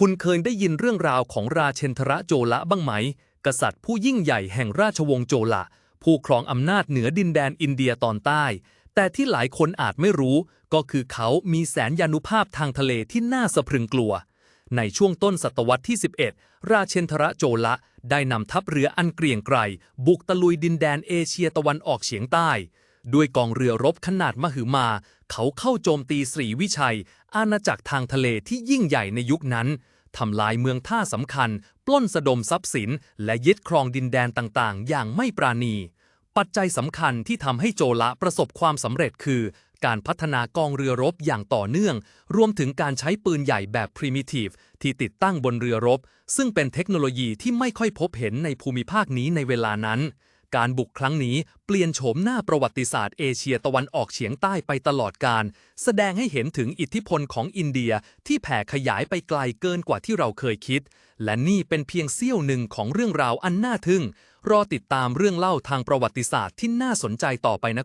คุณเคยได้ยินเรื่องราวของราเชนทระโจละบ้างไหม กษัตริย์ผู้ยิ่งใหญ่แห่งราชวงศ์โจละ ผู้ครองอำนาจเหนือดินแดนอินเดียตอนใต้ แต่ที่หลายคนอาจไม่รู้ ก็คือเขามีแสนยานุภาพทางทะเลที่น่าสะพรึงกลัว ในช่วงต้นศตวรรษที่ 11 ราเชนทระโจละได้นำทัพเรืออันเกรียงไกรบุกตะลุยดินแดนเอเชียตะวันออกเฉียงใต้ ด้วยกองเรือรบขนาดมหึมา เขาเข้าโจมตีศรีวิชัย อาณาจักรทางทะเลที่ยิ่งใหญ่ในยุคนั้นทำลายเมืองท่าสำคัญ ปล้นสะดมทรัพย์สิน และยึดครองดินแดนต่างๆ อย่างไม่ปราณี ปัจจัยสำคัญที่ทำให้โจละประสบความสำเร็จคือ การพัฒนากองเรือรบอย่างต่อเนื่อง รวมถึงการใช้ปืนใหญ่แบบ primitive ที่ติดตั้งบนเรือรบ ซึ่งเป็นเทคโนโลยีที่ไม่ค่อยพบเห็นในภูมิภาคนี้ในเวลานั้น การบุกครั้งนี้เปลี่ยนโฉมหน้าประวัติศาสตร์เอเชียตะวันออกเฉียงใต้ไปตลอดการ แสดงให้เห็นถึงอิทธิพลของอินเดียที่แผ่ขยายไปไกลเกินกว่าที่เราเคยคิด และนี่เป็นเพียงเสี้ยวหนึ่งของเรื่องราวอันน่าทึ่ง รอติดตามเรื่องเล่าทางประวัติศาสตร์ที่น่าสนใจต่อไปนะครับ